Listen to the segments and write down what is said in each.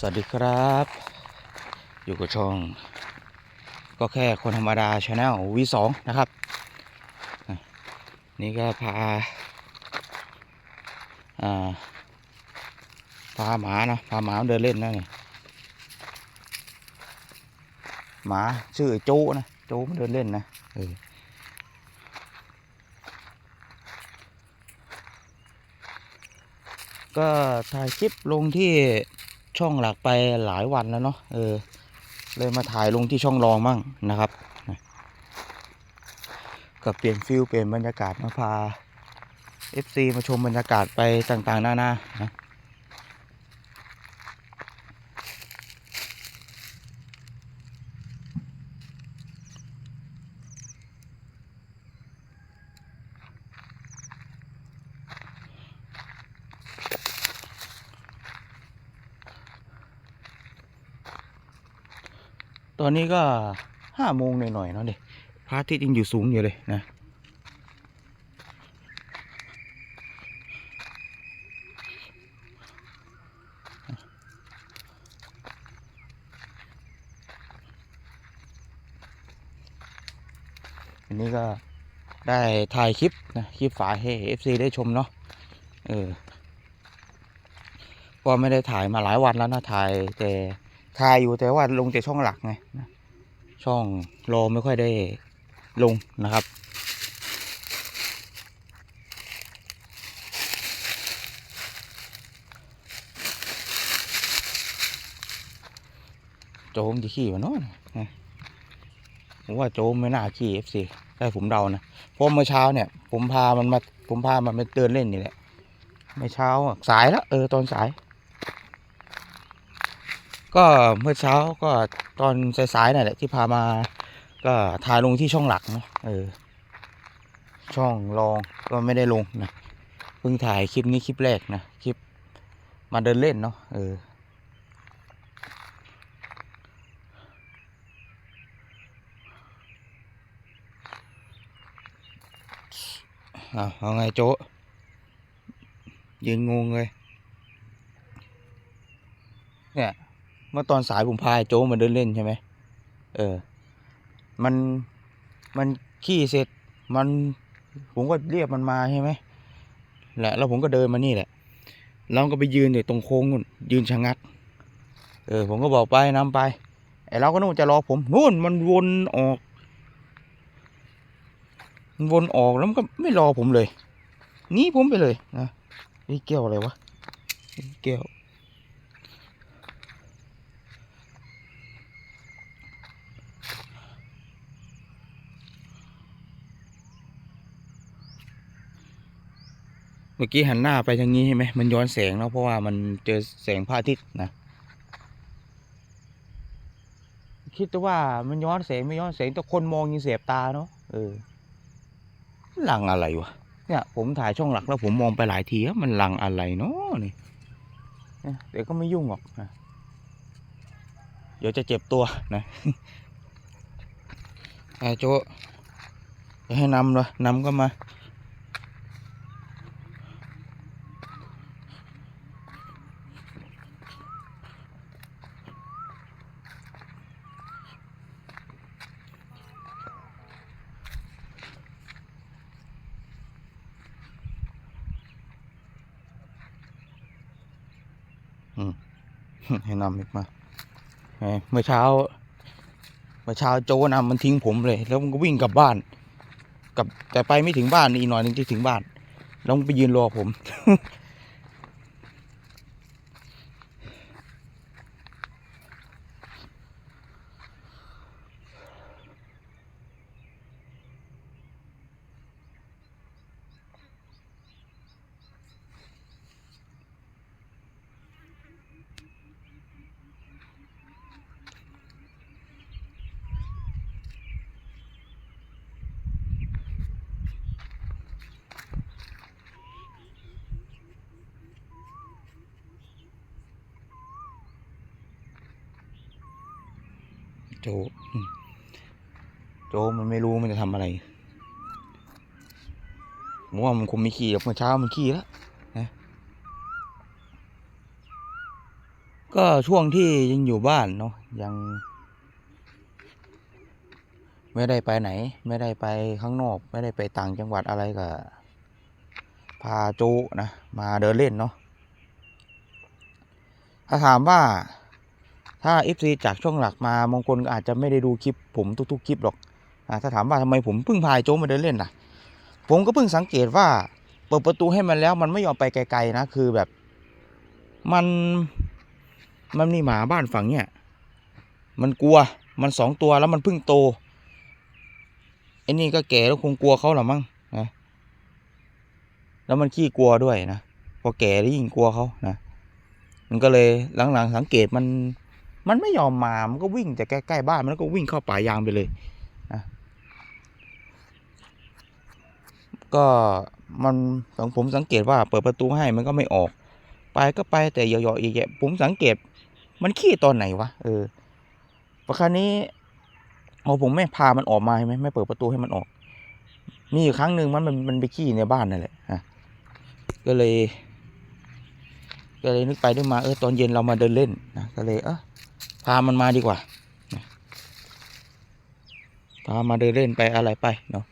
สวัสดีครับ อยู่กับช่อง ก็แค่คนธรรมดาชาแนลวีสองนะครับ นี่ก็พาพาหมานะพาหมาเดินเล่นนะนี่หมาชื่อโจ้นะโจ้มันเดินเล่นนะเออก็ถ่ายคลิปลงที่ ช่องหลักไปหลายวันแล้วเนาะเออ เลยมาถ่ายลงที่ช่องรองมั่งนะครับก็เปลี่ยนฟิลเปลี่ยนบรรยากาศมาพา FC มาชมบรรยากาศไปต่างๆหน้าๆนะ อนนี้ก็ห้าโมงหน่อยๆเนาะเด็พระอาทิตย์ยังอยู่สูงอยู่เลยนะอันนี้ก็ได้ถ่ายคลิปนะคลิปฝาให้ FC ได้ชมเนาะเออก็ไม่ได้ถ่ายมาหลายวันแล้วนะถ่ายแต่ ถ่ายอยู่แต่ว่าลงแต่ช่องหลักไงช่องโลไม่ค่อยได้ลงนะครับ โจมจะขี่วะเนาะผมว่าโจมไม่น่าขี่ FC ได้ผมเดานะเพราะเมื่อเช้าเนี่ย ผมพามันมาผมพามันไปเตือนเล่นนี่แหละเมื่อเช้าสายแล้วเออตอนสาย ก็เมื่อเช้าก็ตอนสายๆนั่นแหละที่พามา ก็ถ่ายลงที่ช่องหลักเนาะเออ ช่องรองก็ไม่ได้ลงนะเพิ่งถ่ายคลิปนี้คลิปแรกนะคลิปมาเดินเล่นเนาะเออเอาไงโจะยืนงงเลยเนี่ย มื่อตอนสายผมพาไอ้โจ้มาเดินเล่นใช่ไหมเออ มันมันขี้เสร็จมันผมก็เรียกมันมาใช่ไหมแหละ แล้วผมก็เดินมานี่แหละแล้วก็ไปยืนอยู่ตรงโค้งนู่นยืนชะงัก เออ ผมก็บอกไปนำไปไอ้เราก็นู่นจะรอผมนู่นมันวนออกมันวนออกแล้วมันก็ไม่รอผมเลยหนี่ผมไปเลยนะนี่แก้วอะไรวะนี่แก้ว เมื่อกี้หันหน้าไปทางนี้ใช่ไหมมันย้อนแสงเนาะเพราะว่ามันเจอแสงพระอาทิตย์นะ คิดว่ามันย้อนแสงไม่ย้อนแสงแต่คนมองยังเสียบตาเนาะเออลังอะไรวะเนี่ย ผมถ่ายช่องหลักแล้วผมมองไปหลายทีมันลังอะไรเนาะนี่เดี๋ยวก็ไม่ยุ่งหรอกนะเดี๋ยวจะเจ็บตัวนะไอ้โจะจะให้นำเลยนำก็มา ให้นำอีกมาเมื่อเช้า เมื่อเช้าโจนำมันทิ้งผมเลย แล้วมันก็วิ่งกลับบ้านกลับแต่ไปไม่ถึงบ้านอีกหน่อยหนึงจะถึงบ้าน แล้วมันไปยืนรอผม โจมโจมันไม่รู้มันจะทำอะไรผมว่ามันคงไม่ขี่หรอกเมื่อเช้ามันขี่แล้วนะก็ช่วงที่ยังอยู่บ้านเนาะยัง ไม่ได้ไปไหน ไม่ได้ไปข้างนอก ไม่ได้ไปต่างจังหวัดอะไรก็พาโจนะมาเดินเล่นเนาะถ้าถามว่า ถ้า FC จากช่องหลักมามงคลก็อาจจะไม่ได้ดูคลิปผมทุกๆคลิปหรอกอถ้าถามว่าทำไมผมเพิ่งพายโจมาเดินเล่นล่ะ ผมก็เพิ่งสังเกตว่าเปิดประตูให้มันแล้วมันไม่ยอมไปไกลๆนะคือแบบ มันมันมีหมาบ้านฝั่งเนี่ยมันกลัวมันสองตัวแล้วมันเพิ่งโตไอ้นี่ก็แก่แล้วคงกลัวเขาหรอมั้งนะแล้วมันขี้กลัวด้วยนะพอแก่แล้วยิ่งกลัวเขานะมันก็เลยหลังๆสังเกตมัน มันไม่ยอมมา มันก็วิ่งแต่ใกล้ๆบ้าน มันก็วิ่งเข้าป่ายางไปเลยนะก็มันของผมสังเกตว่าเปิดประตูให้มันก็ไม่ออก ไปก็ไปแต่เยาะๆแยะๆผมสังเกต มันขี้ตอนไหนวะเออประคราวนี้พอผมไม่พามันออกมาใช่ไหมไม่เปิดประตูให้มันออก มีอยู่ครั้งหนึ่งมันมันมันไปขี้ในบ้านนั่นแหละฮะก็เลย ก็เลยนึกไปนึกมาเออตอนเย็นเรามาเดินเล่นนะก็เลยเออพามันมาดีกว่าพามาเดินเล่นไปอะไรไปเนาะ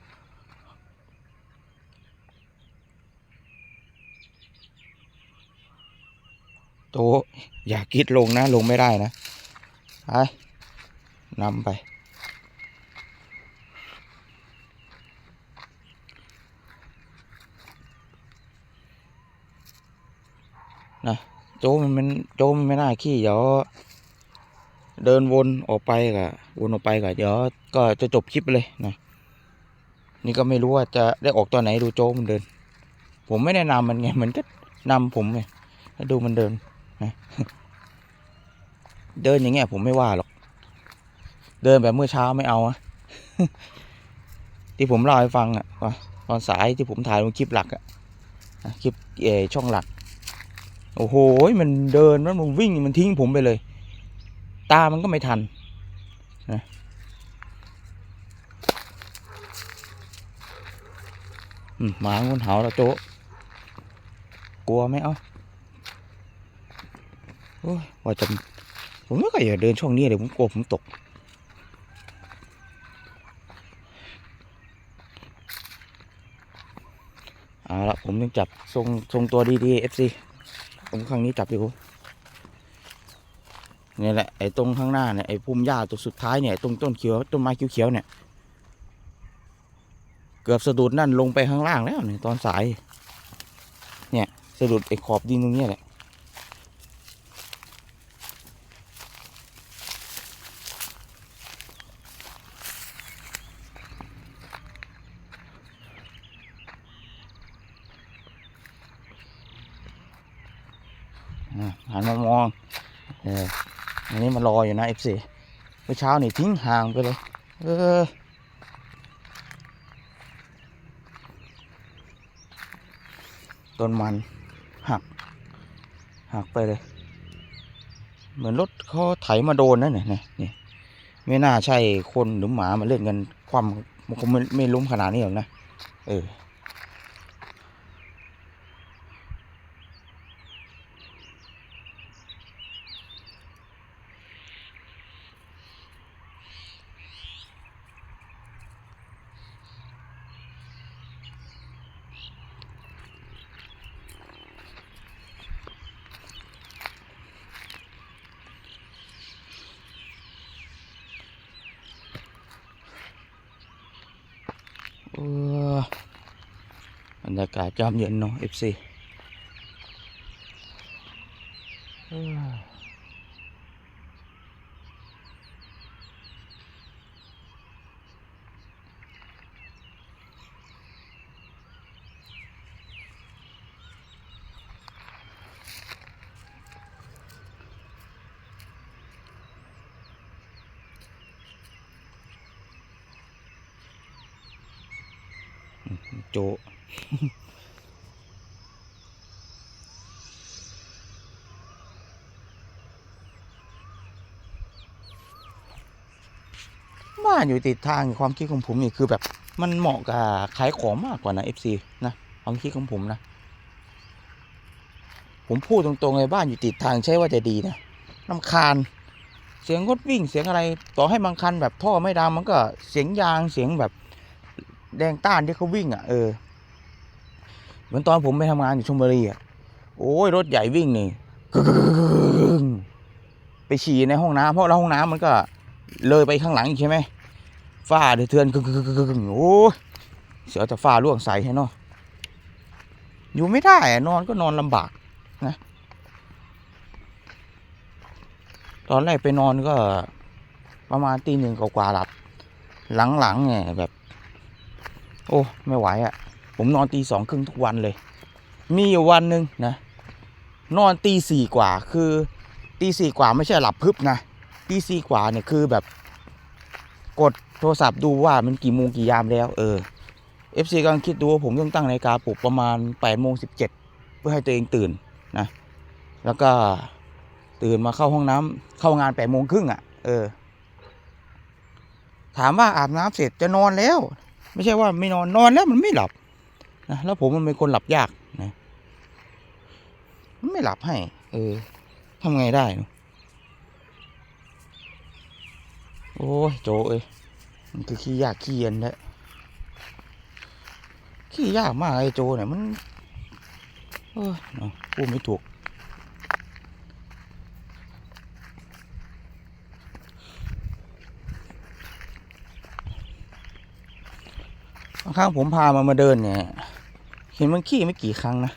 โตอย่าคิดลงนะลงไม่ได้นะไปนำไป นะโจมันมันโจมันไม่น่าขี้เดี๋ยวเดินวนออกไปกะวนออกไปกะเดี๋ยวก็จะจบคลิปเลยนะนี่ก็ไม่รู้ว่าจะได้ออกตอนไหนดูโจมันเดิน ผมไม่แนะนำมันไงมันก็นำผมไงแล้ดูมันเดินนะเดินอย่างเงี้ยผมไม่ว่าหรอก เดินแบบเมื่อเช้าไม่เอาอะที่ผมเล่าให้ฟังอะตอนสายที่ผมถ่ายลงคลิปหลักอะคลิปเอช่องหลัก โอ้โห มันเดินแล้วมันวิ่งมันทิ้งผมไปเลย ตามันก็ไม่ทันนะมหมาคนเห่าล้วโจะกลัวไหมเอ้าโอ้ยว่าจะผมไม่ค่อยอยากเดินช่วงนี้เลยผมกลัวผมตก เอาละผมต้องจับทรงทรงตัวดีๆ FC ผมครั้งนี้จับอยู่นี่แหละไอ้ตรงข้างหน้าเนี่ยไอ้พุ่มหญ้าตัวสุดท้ายเนี่ยตรงต้นเขียวต้นไม้เขียวๆเนี่ย เกือบสะดุดนั่นลงไปข้างล่างแล้วเนี่ยตอนสาย เนี่ยสะดุดไอ้ขอบดินตรงนี้แหละอะ หันมามองเอออันนี้มันรออยู่นะเอฟซีเมื่อเช้านี่ทิ้งห่างไปเลย เออต้นมันหัก หักไปเลย เหมือนรถเขาไถมาโดนนั่นเนี่ยนี่ไม่น่าใช่คนหรือหมามาเล่นกันความมันคงไม่ไม่ล้มขนาดนี้หรอกนะ เออ บรรยากาศจอมเย็นเนาะ FC เออ โจะบ้านอยู่ติดทางความคิดของผมนี่คือแบบมันเหมาะกับขายของมากกว่านะ FC นะความคิดของผมนะ ผมพูดตรงๆเลยบ้านอยู่ติดทางใช่ว่าจะดีนะลำคาญ เสียงรถวิ่งเสียงอะไร ต่อให้บางคันแบบท่อไม่ดังมันก็เสียงยางเสียงแบบ แดงต้านที่เขาวิ่งอะเออเหมือนตอนผมไปทำงานอยู่ชลบุรีอะโอ้ยรถใหญ่วิ่งนี่งไปฉี่ในห้องน้ำเพราะเราห้องน้ำมันก็ เลยไปข้างหลังใช่ไหมฝ้าเดือดเทือนกึ๊งโอ้เสียวแต่ฝ้าร่วงใส่ให้เนาะอยู่ไม่ได้นอนก็นอนลำบากนะตอนแรกไปนอนก็ประมาณตีหนึ่งกว่าๆหลับ หลังๆเนี่ยแบบ โอ้ ไม่ไหวอะ่ะ ผมนอนตีสองครึ่งทุกวันเลย มีวันหนึ่งนะ นอนตีสี่กว่า คือตีสี่กว่าไม่ใช่หลับพึบนะตีสี่กว่าเนี่ยคือแบบ กดโทรศัพท์ดูว่ามันกี่โมงกี่ยามแล้ว เออ FC กำลังคิดดูว่าผมต้องตั้งนาฬิกาปลุกประมาณ8ปดโมงสิบเจ็ดเพื่อให้ตัวเองตื่นนะ แล้วก็ตื่นมาเข้าห้องน้ำเข้างาน8ปดโมงครึ่งอะ เออ ถามว่าอาบน้ำเสร็จจะนอนแล้ว ไม่ใช่ว่าไม่นอนนอนแล้วมันไม่หลับนะแล้วผมมันเป็นคนหลับยากนะมันไม่หลับให้ เออทำไงได้นะโอ้ยโจเอ้ยมันคือขี้ยากขี้เย็นแท้ขี้ยากมากไอ้โจเนี่ยมัน เออพูดไม่ถูก บางครั้งผมพามันมาเดินเนี่ย เห็นมันขี้ไม่กี่ครั้งนะ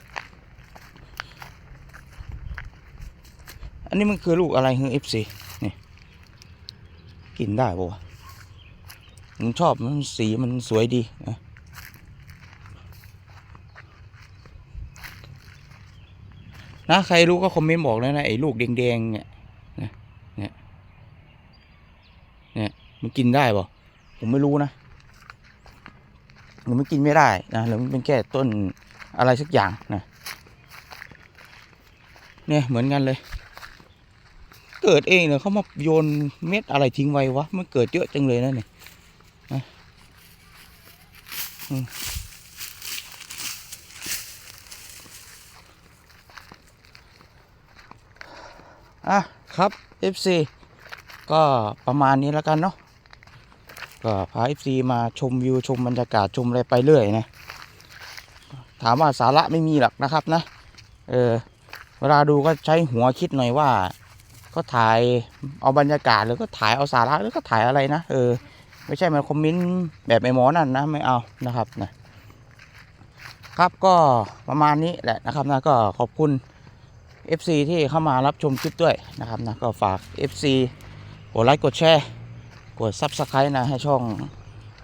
อันนี้มันคือลูกอะไรคือ FC นี่ กินได้ปะวะผมชอบมันสีมันสวยดีนะนะใครรู้ก็คอมเมนต์บอกเลยนะไอ้ลูกแดงๆเนี่ยเนี่ยเนี่ยมันกินได้ปะผมไม่รู้นะ หรือมันกินไม่ได้นะหรือมันเป็นแค่ต้นอะไรสักอย่างนะเนี่ยเหมือนกันเลย เกิดเองเนี่ยเขามาโยนเม็ดอะไรทิ้งไว้วะมันเกิดเยอะจังเลยนะเนี่ยนะอะครับ FC ก็ประมาณนี้แล้วกันเนาะ ก็พา FC มาชมวิวชมบรรยากาศชมอะไรไปเรื่อยนะ ถามว่าสาระไม่มีหรอกนะครับนะ เออ เวลาดูก็ใช้หัวคิดหน่อยว่าก็ถ่ายเอาบรรยากาศหรือก็ถ่ายเอาสาระหรือก็ถ่ายอะไรนะเออ ไม่ใช่มาคอมเมนต์แบบไอ้หมอนั่นนะไม่เอานะครับนะครับก็ประมาณนี้แหละนะครับนะก็ขอบคุณ FC ที่เข้ามารับชมคลิปด้วยนะครับนะก็ฝาก FC กดไลค์กดแชร์ กด Subscribe นะให้ช่อง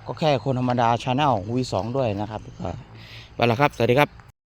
ก็แค่คนธรรมดาชาแนลวีสองด้วยนะครับก็ไปแล้วครับ สวัสดีครับ